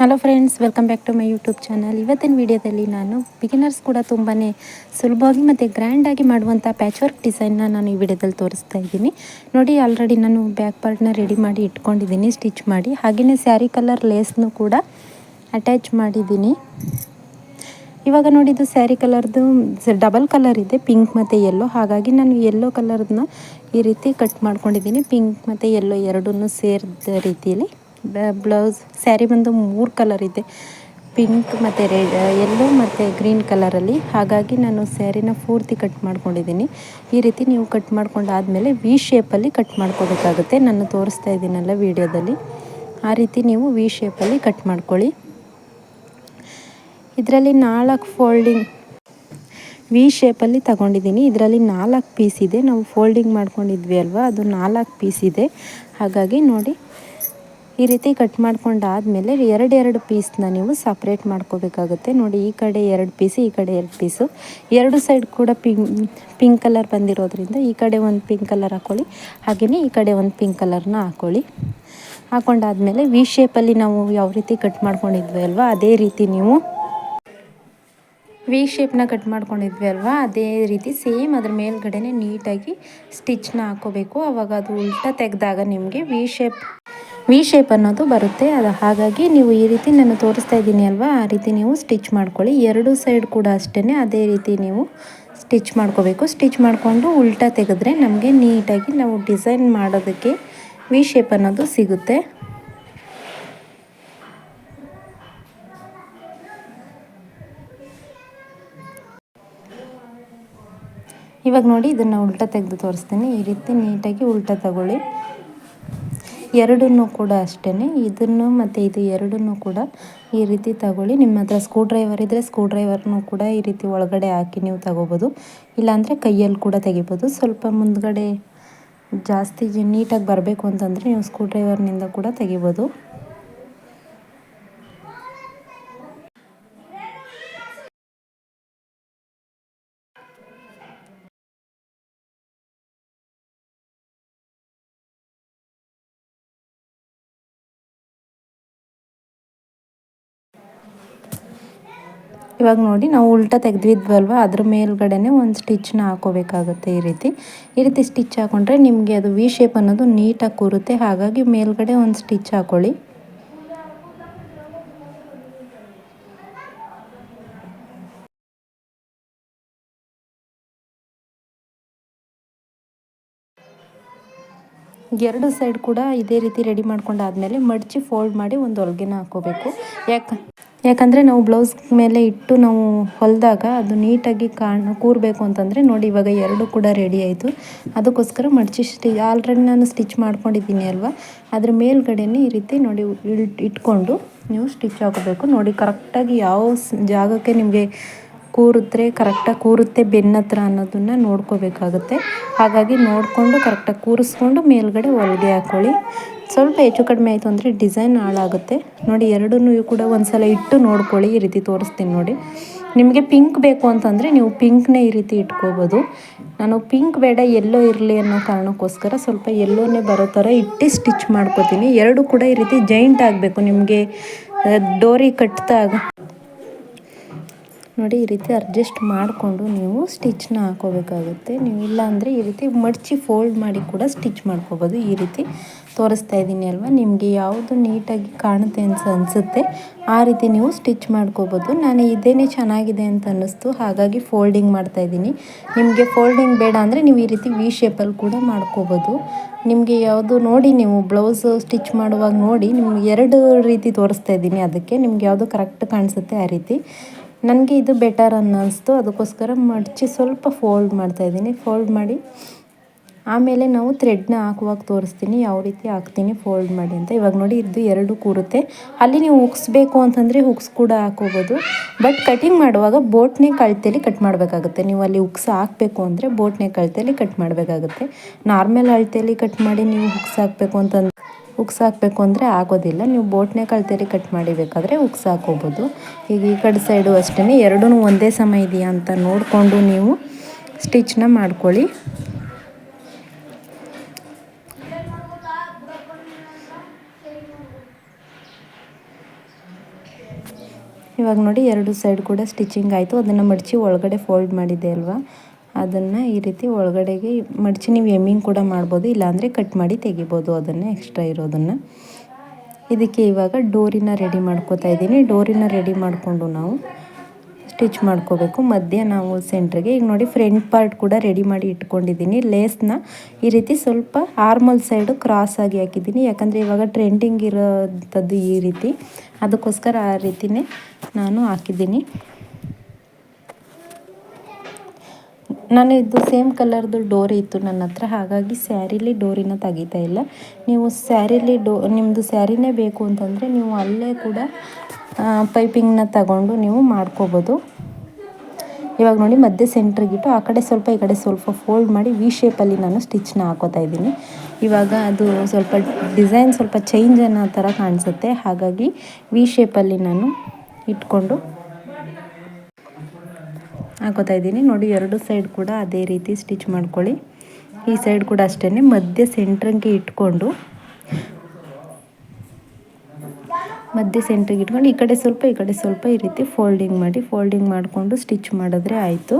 Hello friends welcome back to my YouTube channel ಇವತ್ತಿನ ವಿಡಿಯೋದಲ್ಲಿ ನಾನು ಬಿಗಿನರ್ಸ್ ಕೂಡ ತುಂಬಾ ಸುಲಭವಾಗಿ ಮತ್ತು ಗ್ರ್ಯಾಂಡಾಗಿ ಮಾಡುವಂಥ ಪ್ಯಾಚ್ ವರ್ಕ್ ಡಿಸೈನ್ನ ನಾನು ಈ ವಿಡಿಯೋದಲ್ಲಿ ತೋರಿಸ್ತಾ ಇದ್ದೀನಿ. ನೋಡಿ ಆಲ್ರೆಡಿ ನಾನು ಬ್ಯಾಕ್ ಪಾರ್ಟ್ನ ರೆಡಿ ಮಾಡಿ ಇಟ್ಕೊಂಡಿದ್ದೀನಿ ಸ್ಟಿಚ್ ಮಾಡಿ. ಹಾಗೆಯೇ ಸ್ಯಾರಿ ಕಲರ್ ಲೇಸ್ನು ಕೂಡ ಅಟ್ಯಾಚ್ ಮಾಡಿದ್ದೀನಿ. ಇವಾಗ ನೋಡಿದ್ದು ಸ್ಯಾರಿ ಕಲರ್ದು ಡಬಲ್ ಕಲರ್ ಇದೆ ಪಿಂಕ್ ಮತ್ತು ಯೆಲ್ಲೋ ಹಾಗಾಗಿ ನಾನು ಯೆಲ್ಲೋ ಕಲರ್ನ ಈ ರೀತಿ ಕಟ್ ಮಾಡ್ಕೊಂಡಿದ್ದೀನಿ. ಪಿಂಕ್ ಮತ್ತು ಯೆಲ್ಲೋ ಎರಡನ್ನೂ ಸೇರಿದ ರೀತಿಯಲ್ಲಿ. ಬ್ಲೌಸ್, ಸ್ಯಾರಿ ಬಂದು ಮೂರು ಕಲರ್ ಇದೆ. ಪಿಂಕ್ ಮತ್ತು ರೆಡ್ ಯೆಲ್ಲೋ ಮತ್ತು ಗ್ರೀನ್ ಕಲರಲ್ಲಿ ಹಾಗಾಗಿ ನಾನು ಸ್ಯಾರಿನ ಪೂರ್ತಿ ಕಟ್ ಮಾಡ್ಕೊಂಡಿದ್ದೀನಿ. ಈ ರೀತಿ ನೀವು ಕಟ್ ಮಾಡ್ಕೊಂಡಾದಮೇಲೆ ವಿ ಶೇಪಲ್ಲಿ ಕಟ್ ಮಾಡ್ಕೋಬೇಕಾಗುತ್ತೆ. ನಾನು ತೋರಿಸ್ತಾ ಇದ್ದೀನಲ್ಲ ವಿಡಿಯೋದಲ್ಲಿ. ಆ ರೀತಿ ನೀವು ವಿ ಶೇಪಲ್ಲಿ ಕಟ್ ಮಾಡ್ಕೊಳ್ಳಿ. ಇದರಲ್ಲಿ ನಾಲ್ಕು ಫೋಲ್ಡಿಂಗ್ ವಿ ಶೇಪಲ್ಲಿ ತಗೊಂಡಿದ್ದೀನಿ. ಇದರಲ್ಲಿ ನಾಲ್ಕು ಪೀಸ್ ಇದೆ. ನಾವು ಫೋಲ್ಡಿಂಗ್ ಮಾಡ್ಕೊಂಡಿದ್ವಿ ಅಲ್ವಾ? ಅದು ನಾಲ್ಕು ಪೀಸ್ ಇದೆ. ಹಾಗಾಗಿ ನೋಡಿ. ಈ ರೀತಿ ಕಟ್ ಮಾಡ್ಕೊಂಡಾದಮೇಲೆ ಎರಡು ಎರಡು ಪೀಸ್ನ ನೀವು ಸಪ್ರೇಟ್ ಮಾಡ್ಕೋಬೇಕಾಗುತ್ತೆ. ನೋಡಿ, ಈ ಕಡೆ ಎರಡು ಪೀಸ್, ಈ ಕಡೆ ಎರಡು ಪೀಸು. ಎರಡು ಸೈಡ್ ಕೂಡ ಪಿಂಕ್ ಪಿಂಕ್ ಕಲರ್ ಬಂದಿರೋದ್ರಿಂದ ಈ ಕಡೆ ಒಂದು ಪಿಂಕ್ ಕಲರ್ ಹಾಕ್ಕೊಳ್ಳಿ ಹಾಗೆಯೇ ಈ ಕಡೆ ಒಂದು ಪಿಂಕ್ ಕಲರ್ನ ಹಾಕ್ಕೊಳ್ಳಿ ಹಾಕೊಂಡಾದಮೇಲೆ ವಿ ಶೇಪಲ್ಲಿ ನಾವು ಯಾವ ರೀತಿ ಕಟ್ ಮಾಡ್ಕೊಂಡಿದ್ವಿ ಅಲ್ವಾ, ಅದೇ ರೀತಿ ನೀವು ವಿ ಶೇಪ್ನ ಕಟ್ ಮಾಡ್ಕೊಂಡಿದ್ವಿ ಅಲ್ವಾ, ಅದೇ ರೀತಿ ಸೇಮ್ ಅದ್ರ ಮೇಲ್ಗಡೆನೆ ನೀಟಾಗಿ ಸ್ಟಿಚ್ನ ಹಾಕೋಬೇಕು. ಅವಾಗ ಅದು ಉಲ್ಟಾ ತೆಗೆದಾಗ ನಿಮಗೆ ವಿ ಶೇಪ್ ವಿ ಶೇಪ್ ಅನ್ನೋದು ಬರುತ್ತೆ. ಅದು ಹಾಗಾಗಿ ನೀವು ಈ ರೀತಿ ನಾನು ತೋರಿಸ್ತಾ ಇದ್ದೀನಿ ಅಲ್ವಾ? ಆ ರೀತಿ ನೀವು ಸ್ಟಿಚ್ ಮಾಡ್ಕೊಳ್ಳಿ. ಎರಡು ಸೈಡ್ ಕೂಡ ಅಷ್ಟೇ ಅದೇ ರೀತಿ ನೀವು ಸ್ಟಿಚ್ ಮಾಡ್ಕೋಬೇಕು. ಸ್ಟಿಚ್ ಮಾಡಿಕೊಂಡು ಉಲ್ಟಾ ತೆಗೆದ್ರೆ ನಮಗೆ ನೀಟಾಗಿ ನಾವು ಡಿಸೈನ್ ಮಾಡೋದಕ್ಕೆ ವಿ ಶೇಪ್ ಅನ್ನೋದು ಸಿಗುತ್ತೆ. ಇವಾಗ ನೋಡಿ ಇದನ್ನು ಉಲ್ಟಾ ತೆಗೆದು ತೋರಿಸ್ತೀನಿ. ಈ ರೀತಿ ನೀಟಾಗಿ ಉಲ್ಟಾ ತಗೊಳ್ಳಿ. ಎರಡನ್ನೂ ಕೂಡ ಅಷ್ಟೇ ಇದನ್ನು ಮತ್ತು ಇದು ಎರಡನ್ನೂ ಕೂಡ ಈ ರೀತಿ ತಗೊಳ್ಳಿ. ನಿಮ್ಮ ಹತ್ರ ಸ್ಕ್ರೂ ಡ್ರೈವರ್ ಇದ್ದರೆ ಸ್ಕ್ರೂ ಡ್ರೈವರ್ನು ಕೂಡ ಈ ರೀತಿ ಒಳಗಡೆ ಹಾಕಿ ನೀವು ತಗೋಬೋದು. ಇಲ್ಲಾಂದರೆ ಕೈಯಲ್ಲಿ ಕೂಡ ತೆಗಿಬೋದು. ಸ್ವಲ್ಪ ಮುಂದ್ಗಡೆ ಜಾಸ್ತಿ ನೀಟಾಗಿ ಬರಬೇಕು ಅಂತಂದರೆ ನೀವು ಸ್ಕ್ರೂ ಡ್ರೈವರ್ನಿಂದ ಕೂಡ ತೆಗಿಬೋದು. ಇವಾಗ ನೋಡಿ, ನಾವು ಉಲ್ಟಾ ತೆಗೆದಿದ್ವಲ್ವ? ಅದ್ರ ಮೇಲ್ಗಡೆನೆ ಒಂದು ಸ್ಟಿಚ್ನ ಹಾಕೋಬೇಕಾಗುತ್ತೆ ಈ ರೀತಿ. ಈ ರೀತಿ ಸ್ಟಿಚ್ ಹಾಕೊಂಡ್ರೆ ನಿಮಗೆ ಅದು ವಿ ಶೇಪ್ ಅನ್ನೋದು ನೀಟಾಗಿ ಕೂರುತ್ತೆ. ಹಾಗಾಗಿ ಮೇಲ್ಗಡೆ ಒಂದು ಸ್ಟಿಚ್ ಹಾಕೊಳ್ಳಿ. ಎರಡು ಸೈಡ್ ಕೂಡ ಇದೇ ರೀತಿ ರೆಡಿ ಮಾಡ್ಕೊಂಡಾದ್ಮೇಲೆ ಮಡಚಿ ಫೋಲ್ಡ್ ಮಾಡಿ ಒಂದು ಹೊಲ್ಗೆನ ಹಾಕೋಬೇಕು. ಯಾಕೆ ಯಾಕಂದರೆ ನಾವು ಬ್ಲೌಸ್ ಮೇಲೆ ಇಟ್ಟು ನಾವು ಹೊಲಿದಾಗ ಅದು ನೀಟಾಗಿ ಕಾಣ, ಕೂರಬೇಕು ಅಂತಂದರೆ ನೋಡಿ ಇವಾಗ ಎರಡು ಕೂಡ ರೆಡಿ ಆಯಿತು. ಅದಕ್ಕೋಸ್ಕರ ಮಡಚಿ ಸ್ಟಿ ಆಲ್ರೆಡಿ ನಾನು ಸ್ಟಿಚ್ ಮಾಡ್ಕೊಂಡಿದ್ದೀನಿ ಅಲ್ವಾ? ಅದ್ರ ಮೇಲ್ಗಡೆನೇ ಈ ರೀತಿ ನೋಡಿ ಇಟ್ಕೊಂಡು ನೀವು ಸ್ಟಿಚ್ ಹಾಕಬೇಕು. ನೋಡಿ ಕರೆಕ್ಟಾಗಿ ಯಾವ ಜಾಗಕ್ಕೆ ನಿಮಗೆ ಕೂರುತ್ತೆ ಕರೆಕ್ಟಾಗಿ ಕೂರುತ್ತೆ ಬೆನ್ನತ್ರ ಅನ್ನೋದನ್ನು ನೋಡ್ಕೋಬೇಕಾಗುತ್ತೆ. ಹಾಗಾಗಿ ನೋಡಿಕೊಂಡು ಕರೆಕ್ಟಾಗಿ ಕೂರಿಸ್ಕೊಂಡು ಮೇಲ್ಗಡೆ ಹೊಲಿಗೆ ಹಾಕ್ಕೊಳ್ಳಿ ಸ್ವಲ್ಪ ಹೆಚ್ಚು ಕಡಿಮೆ ಆಯಿತು ಅಂದರೆ ಡಿಸೈನ್ ಹಾಳಾಗುತ್ತೆ. ನೋಡಿ, ಎರಡನ್ನೂ ಕೂಡ ಒಂದು ಸಲ ಇಟ್ಟು ನೋಡ್ಕೊಳ್ಳಿ, ಈ ರೀತಿ ತೋರಿಸ್ತೀನಿ ನೋಡಿ. ನಿಮಗೆ ಪಿಂಕ್ ಬೇಕು ಅಂತಂದರೆ ನೀವು ಪಿಂಕ್ನೇ ಈ ರೀತಿ ಇಟ್ಕೋಬೋದು. ನಾನು ಪಿಂಕ್ ಬೇಡ ಎಲ್ಲೋ ಇರಲಿ ಅನ್ನೋ ಕಾರಣಕ್ಕೋಸ್ಕರ ಸ್ವಲ್ಪ ಎಲ್ಲೋನೇ ಬರೋ ಥರ ಇಟ್ಟು ಸ್ಟಿಚ್ ಮಾಡ್ಕೋತೀನಿ. ಎರಡು ಕೂಡ ಈ ರೀತಿ ಜೈಂಟ್ ಆಗಬೇಕು. ನಿಮಗೆ ಡೋರಿ ಕಟ್ಟಿದಾಗ ನೋಡಿ ಈ ರೀತಿ ಅಡ್ಜಸ್ಟ್ ಮಾಡಿಕೊಂಡು ನೀವು ಸ್ಟಿಚ್ನ ಹಾಕೋಬೇಕಾಗುತ್ತೆ. ನೀವು ಇಲ್ಲಾಂದರೆ ಈ ರೀತಿ ಮಡಚಿ ಫೋಲ್ಡ್ ಮಾಡಿ ಕೂಡ ಸ್ಟಿಚ್ ಮಾಡ್ಕೋಬೋದು. ಈ ರೀತಿ ತೋರಿಸ್ತಾ ಇದ್ದೀನಿ ಅಲ್ವಾ? ನಿಮಗೆ ಯಾವುದು ನೀಟಾಗಿ ಕಾಣುತ್ತೆ ಅಂತ ಅನಿಸುತ್ತೆ, ಆ ರೀತಿ ನೀವು ಸ್ಟಿಚ್ ಮಾಡ್ಕೋಬೋದು. ನಾನು ಇದೇನೇ ಚೆನ್ನಾಗಿದೆ ಅಂತ ಅನ್ನಿಸ್ತು, ಹಾಗಾಗಿ ಫೋಲ್ಡಿಂಗ್ ಮಾಡ್ತಾಯಿದ್ದೀನಿ ನಿಮಗೆ ಫೋಲ್ಡಿಂಗ್ ಬೇಡ ಅಂದರೆ ನೀವು ಈ ರೀತಿ ವಿ ಶೇಪಲ್ಲಿ ಕೂಡ ಮಾಡ್ಕೋಬೋದು. ನಿಮಗೆ ಯಾವುದು ನೋಡಿ ನೀವು ಬ್ಲೌಸ್ ಸ್ಟಿಚ್ ಮಾಡುವಾಗ ನೋಡಿ, ನಿಮ್ಗೆ ಎರಡು ರೀತಿ ತೋರಿಸ್ತಾ ಇದ್ದೀನಿ ಅದಕ್ಕೆ. ನಿಮ್ಗೆ ಯಾವುದು ಕರೆಕ್ಟ್ ಕಾಣಿಸುತ್ತೆ ಆ ರೀತಿ. ನನಗೆ ಇದು ಬೆಟರ್ ಅನ್ನಿಸ್ತು. ಅದಕ್ಕೋಸ್ಕರ ಮಡಚಿ ಸ್ವಲ್ಪ ಫೋಲ್ಡ್ ಮಾಡ್ತಾಯಿದ್ದೀನಿ ಫೋಲ್ಡ್ ಮಾಡಿ, ಆಮೇಲೆ ನಾವು ಥ್ರೆಡ್ನ ಹಾಕುವಾಗ ತೋರಿಸ್ತೀನಿ. ಯಾವ ರೀತಿ ಹಾಕ್ತೀನಿ ಫೋಲ್ಡ್ ಮಾಡಿ ಅಂತ. ಇವಾಗ ನೋಡಿ, ಇದು ಎರಡು ಕೂರುತ್ತೆ. ಅಲ್ಲಿ ನೀವು ಉಕ್ಸ್ಬೇಕು ಅಂತಂದರೆ ಹುಕ್ಸ್ ಕೂಡ ಹಾಕೋಬೋದು. ಬಟ್ ಕಟಿಂಗ್ ಮಾಡುವಾಗ ಬೋಟ್ನೇ ಕಳ್ತೇಲಿ ಕಟ್ ಮಾಡಬೇಕಾಗುತ್ತೆ. ನೀವು ಅಲ್ಲಿ ಉಕ್ಸ್ ಹಾಕಬೇಕು ಅಂದರೆ ಬೋಟ್ನೇ ಕಳ್ತೇಲಿ ಕಟ್ ಮಾಡಬೇಕಾಗುತ್ತೆ. ನಾರ್ಮಲ್ ಅಳತೆಯಲ್ಲಿ ಕಟ್ ಮಾಡಿ ನೀವು ಹುಕ್ಸ್ ಹಾಕಬೇಕು ಅಂತಂದ್ರೆ. ಉಕ್ಸ್ ಹಾಕಬೇಕು ಅಂದರೆ ಆಗೋದಿಲ್ಲ. ನೀವು ಬೋಟ್ನೇ ಕಳ್ತೀರಿ ಕಟ್ ಮಾಡಿಬೇಕಾದ್ರೆ ಉಕ್ಸ್ ಹಾಕೋಬೋದು ಈಗ ಈ ಕಡೆ ಸೈಡು ಅಷ್ಟೇ ಎರಡೂ ಒಂದೇ ಸಮ ಇದೆಯಾ ಅಂತ ನೋಡಿಕೊಂಡು ನೀವು ಸ್ಟಿಚ್ನ ಮಾಡ್ಕೊಳ್ಳಿ. ಇವಾಗ ನೋಡಿ ಎರಡು ಸೈಡ್ ಕೂಡ ಸ್ಟಿಚಿಂಗ್ ಆಯಿತು. ಅದನ್ನು ಮಡಚಿ ಒಳಗಡೆ ಫೋಲ್ಡ್ ಮಾಡಿದ್ದೆ ಅಲ್ವಾ? ಅದನ್ನು ಈ ರೀತಿ ಒಳಗಡೆಗೆ ಮಡಚಿ ನೀವು ಎಮ್ಮಿಂಗ್ ಕೂಡ ಮಾಡ್ಬೋದು, ಇಲ್ಲಾಂದರೆ ಕಟ್ ಮಾಡಿ ತೆಗಿಬೋದು ಅದನ್ನು ಎಕ್ಸ್ಟ್ರಾ ಇರೋದನ್ನು. ಇದಕ್ಕೆ ಇವಾಗ ಡೋರಿನ ರೆಡಿ ಮಾಡ್ಕೋತಾ ಇದ್ದೀನಿ. ಡೋರಿನ ರೆಡಿ ಮಾಡಿಕೊಂಡು ನಾವು ಸ್ಟಿಚ್ ಮಾಡ್ಕೋಬೇಕು. ಮಧ್ಯ ನಾವು ಸೆಂಟ್ರಿಗೆ ಈಗ ನೋಡಿ ಫ್ರಂಟ್ ಪಾರ್ಟ್ ಕೂಡ ರೆಡಿ ಮಾಡಿ ಇಟ್ಕೊಂಡಿದ್ದೀನಿ. ಲೇಸ್ನ ಈ ರೀತಿ ಸ್ವಲ್ಪ ಆರ್ಮಲ್ ಸೈಡು ಕ್ರಾಸ್ ಆಗಿ ಹಾಕಿದ್ದೀನಿ. ಯಾಕಂದರೆ ಇವಾಗ ಟ್ರೆಂಡಿಂಗ್ ಇರೋಂಥದ್ದು ಈ ರೀತಿ. ಅದಕ್ಕೋಸ್ಕರ ಆ ರೀತಿನೇ ನಾನು ಹಾಕಿದ್ದೀನಿ. ನಾನು ಇದು ಸೇಮ್ ಕಲರ್ದು ಡೋರಿ ಇತ್ತು ನನ್ನ ಹತ್ರ, ಹಾಗಾಗಿ ಸ್ಯಾರಿಲಿ ಡೋರಿನ ತೆಗಿತಾ ಇಲ್ಲ. ನೀವು ಸ್ಯಾರಿಲಿ ಡೋ ನಿಮ್ಮದು ಸ್ಯಾರಿನೇ ಬೇಕು ಅಂತಂದರೆ ನೀವು ಅಲ್ಲೇ ಕೂಡ ಪೈಪಿಂಗ್ನ ತಗೊಂಡು ನೀವು ಮಾಡ್ಕೋಬೋದು. ಇವಾಗ ನೋಡಿ ಮಧ್ಯೆ ಸೆಂಟ್ರಿಗಿಟ್ಟು ಆ ಕಡೆ ಸ್ವಲ್ಪ ಈ ಕಡೆ ಸ್ವಲ್ಪ ಫೋಲ್ಡ್ ಮಾಡಿ ವಿ ಶೇಪಲ್ಲಿ ನಾನು ಸ್ಟಿಚ್ನ ಹಾಕೋತಾ ಇದ್ದೀನಿ. ಇವಾಗ ಅದು ಸ್ವಲ್ಪ ಡಿಸೈನ್ ಸ್ವಲ್ಪ ಚೇಂಜ್ ಅನ್ನೋ ಥರ ಕಾಣಿಸುತ್ತೆ. ಹಾಗಾಗಿ ವಿ ಶೇಪಲ್ಲಿ ನಾನು ಇಟ್ಕೊಂಡು ಹಾಕೋತಾ ಇದ್ದೀನಿ. ನೋಡಿ, ಎರಡು ಸೈಡ್ ಕೂಡ ಅದೇ ರೀತಿ ಸ್ಟಿಚ್ ಮಾಡ್ಕೊಳ್ಳಿ. ಈ ಸೈಡ್ ಕೂಡ ಅಷ್ಟೇ ಮಧ್ಯೆ ಸೆಂಟ್ರಂಗೆ ಇಟ್ಕೊಂಡು, ಮಧ್ಯೆ ಸೆಂಟ್ರಿಗೆ ಇಟ್ಕೊಂಡು, ಈ ಕಡೆ ಸ್ವಲ್ಪ, ಈ ಕಡೆ ಸ್ವಲ್ಪ ಈ ರೀತಿ ಫೋಲ್ಡಿಂಗ್ ಮಾಡಿ ಫೋಲ್ಡಿಂಗ್ ಮಾಡಿಕೊಂಡು ಸ್ಟಿಚ್ ಮಾಡಿದ್ರೆ ಆಯಿತು.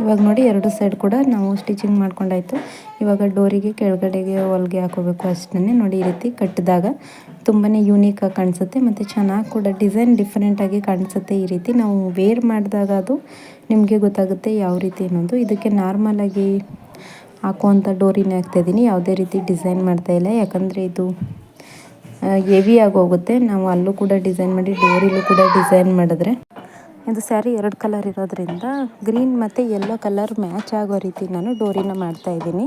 ಇವಾಗ ನೋಡಿ ಎರಡು ಸೈಡ್ ಕೂಡ ನಾವು ಸ್ಟಿಚಿಂಗ್ ಮಾಡ್ಕೊಂಡಾಯಿತು. ಇವಾಗ ಡೋರಿಗೆ ಕೆಳಗಡೆಗೆ ಹೊಲಿಗೆ ಹಾಕೋಬೇಕು ಅಷ್ಟನ್ನೇ ನೋಡಿ ಈ ರೀತಿ ಕಟ್ಟಿದಾಗ ತುಂಬಾ ಯೂನಿಕಾಗಿ ಕಾಣಿಸುತ್ತೆ. ಮತ್ತು ಚೆನ್ನಾಗಿ ಕೂಡ ಡಿಸೈನ್ ಡಿಫ್ರೆಂಟಾಗಿ ಕಾಣಿಸುತ್ತೆ ಈ ರೀತಿ. ನಾವು ವೇರ್ ಮಾಡಿದಾಗ ಅದು ನಿಮಗೆ ಗೊತ್ತಾಗುತ್ತೆ ಯಾವ ರೀತಿ ಅನ್ನೋದು. ಇದಕ್ಕೆ ನಾರ್ಮಲಾಗಿ ಹಾಕುವಂಥ ಡೋರಿನೇ ಹಾಕ್ತಾಯಿದ್ದೀನಿ ಯಾವುದೇ ರೀತಿ ಡಿಸೈನ್ ಮಾಡ್ತಾ ಇಲ್ಲ. ಯಾಕಂದರೆ ಇದು ಹೆವಿ ಆಗೋಗುತ್ತೆ ನಾವು ಅಲ್ಲೂ ಕೂಡ ಡಿಸೈನ್ ಮಾಡಿ, ಡೋರಿಲೂ ಕೂಡ ಡಿಸೈನ್ ಮಾಡಿದ್ರೆ. ಇದು ಸ್ಯಾರಿ ಎರಡು ಕಲರ್ ಇರೋದ್ರಿಂದ ಗ್ರೀನ್ ಮತ್ತು ಯೆಲ್ಲೋ ಕಲರ್ ಮ್ಯಾಚ್ ಆಗೋ ರೀತಿ ನಾನು ಡೋರಿನ ಮಾಡ್ತಾ ಇದ್ದೀನಿ.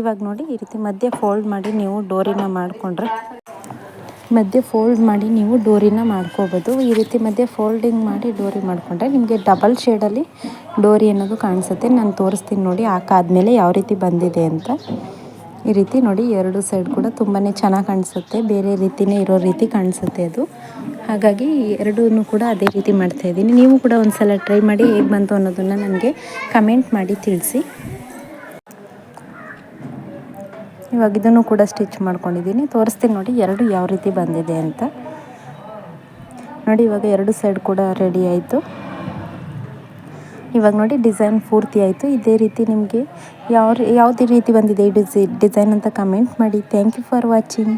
ಇವಾಗ ನೋಡಿ ಈ ರೀತಿ ಮಧ್ಯೆ ಫೋಲ್ಡ್ ಮಾಡಿ ನೀವು ಡೋರಿನ ಮಾಡಿಕೊಂಡ್ರೆ ಮಧ್ಯೆ ಫೋಲ್ಡ್ ಮಾಡಿ ನೀವು ಡೋರಿನ ಮಾಡ್ಕೋಬೋದು. ಈ ರೀತಿ ಮಧ್ಯೆ ಫೋಲ್ಡಿಂಗ್ ಮಾಡಿ ಡೋರಿ ಮಾಡಿಕೊಂಡ್ರೆ ನಿಮಗೆ ಡಬಲ್ ಶೇಡಲ್ಲಿ ಡೋರಿ ಅನ್ನೋದು ಕಾಣಿಸುತ್ತೆ. ನಾನು ತೋರಿಸ್ತೀನಿ ನೋಡಿ ಹಾಕಾದ್ಮೇಲೆ ಯಾವ ರೀತಿ ಬಂದಿದೆ ಅಂತ. ಈ ರೀತಿ ನೋಡಿ ಎರಡು ಸೈಡ್ ಕೂಡ ತುಂಬಾ ಚೆನ್ನಾಗಿ ಕಾಣಿಸುತ್ತೆ. ಬೇರೆ ರೀತಿಯೇ ಇರೋ ರೀತಿ ಕಾಣಿಸುತ್ತೆ ಅದು. ಹಾಗಾಗಿ ಎರಡೂ ಕೂಡ ಅದೇ ರೀತಿ ಮಾಡ್ತಾ ಇದ್ದೀನಿ. ನೀವು ಕೂಡ ಒಂದು ಸಲ ಟ್ರೈ ಮಾಡಿ ಹೇಗೆ ಬಂತು ಅನ್ನೋದನ್ನು ನನಗೆ ಕಮೆಂಟ್ ಮಾಡಿ ತಿಳಿಸಿ. ಇವಾಗ ಇದನ್ನು ಕೂಡ ಸ್ಟಿಚ್ ಮಾಡ್ಕೊಂಡಿದ್ದೀನಿ. ತೋರಿಸ್ತೀನಿ ನೋಡಿ ಎರಡು ಯಾವ ರೀತಿ ಬಂದಿದೆ ಅಂತ. ನೋಡಿ ಇವಾಗ ಎರಡು ಸೈಡ್ ಕೂಡ ರೆಡಿ ಆಯಿತು. ಇವಾಗ ನೋಡಿ ಡಿಸೈನ್ ಪೂರ್ತಿ ಆಯಿತು. ಇದೇ ರೀತಿ ನಿಮಗೆ ಯಾವ ಯಾವುದೇ ರೀತಿ ಬಂದಿದೆ ಈ ಡಿಸೈನ್ ಅಂತ ಕಮೆಂಟ್ ಮಾಡಿ. Thank you for watching